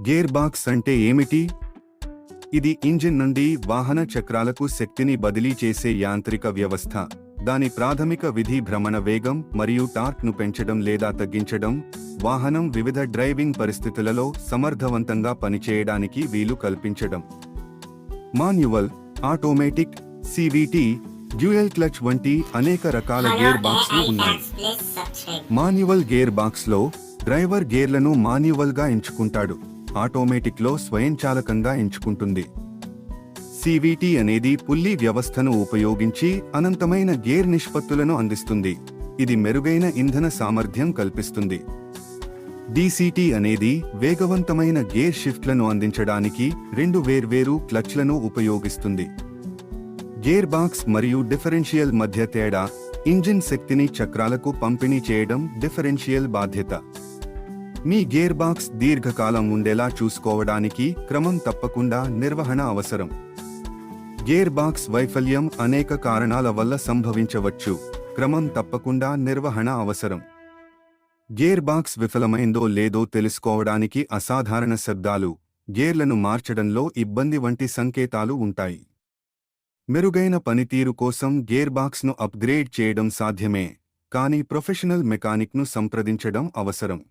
Gear box అంటే ఏమిటి? ఇది ఇంజిన్ నుండి వాహన చక్రాలకు శక్తిని బదిలీ చేసే యాంత్రిక వ్యవస్థ. దాని ప్రాథమిక విధి భ్రమణ వేగం మరియు టార్క్ను పెంచడం లేదా తగ్గించడం వాహనం వివిధ డ్రైవింగ్ పరిస్థితులలో సమర్థవంతంగా పనిచేయడానికి వీలు కల్పించడం. Manual automatic CVT dual clutch వంటి అనేక రకాల గేర్ బాక్స్లు ఉన్నాయి. మాన్యువల్ గేర్ బాక్స్లో డ్రైవర్ గేర్లను మాన్యువల్గా ఎంచుకుంటాడు. ఆటోమేటిక్లో స్వయంచాలకంగా ఎంచుకుంటుంది. సివిటి అనేది పుల్లి వ్యవస్థను ఉపయోగించి అనంతమైన గేర్ నిష్పత్తులను అందిస్తుంది. ఇది మెరుగైన ఇంధన సామర్థ్యం కల్పిస్తుంది. డిసిటి అనేది వేగవంతమైన గేర్ షిఫ్ట్లను అందించడానికి రెండు వేర్వేరు క్లచ్లను ఉపయోగిస్తుంది. గేర్ బాక్స్ మరియు డిఫరెన్షియల్ మధ్య తేడా ఇంజిన్ శక్తిని చక్రాలకు పంపిణీ చేయడం డిఫరెన్షియల్ బాధ్యత. మీ గేర్ బాక్స్ దీర్ఘకాలం ఉండేలా చూసుకోవడానికి క్రమం తప్పకుండా నిర్వహణ అవసరం. గేర్ బాక్స్ వైఫల్యం అనేక కారణాల వల్ల సంభవించవచ్చు. క్రమం తప్పకుండా నిర్వహణ అవసరం. గేర్ బాక్స్ విఫలమైందో లేదో తెలుసుకోవడానికి అసాధారణ శబ్దాలు గేర్లను మార్చడంలో ఇబ్బంది వంటి సంకేతాలు ఉంటాయి. మెరుగైన పనితీరు కోసం గేర్ బాక్స్ను అప్గ్రేడ్ చేయడం సాధ్యమే కానీ ప్రొఫెషనల్ మెకానిక్ను సంప్రదించడం అవసరం.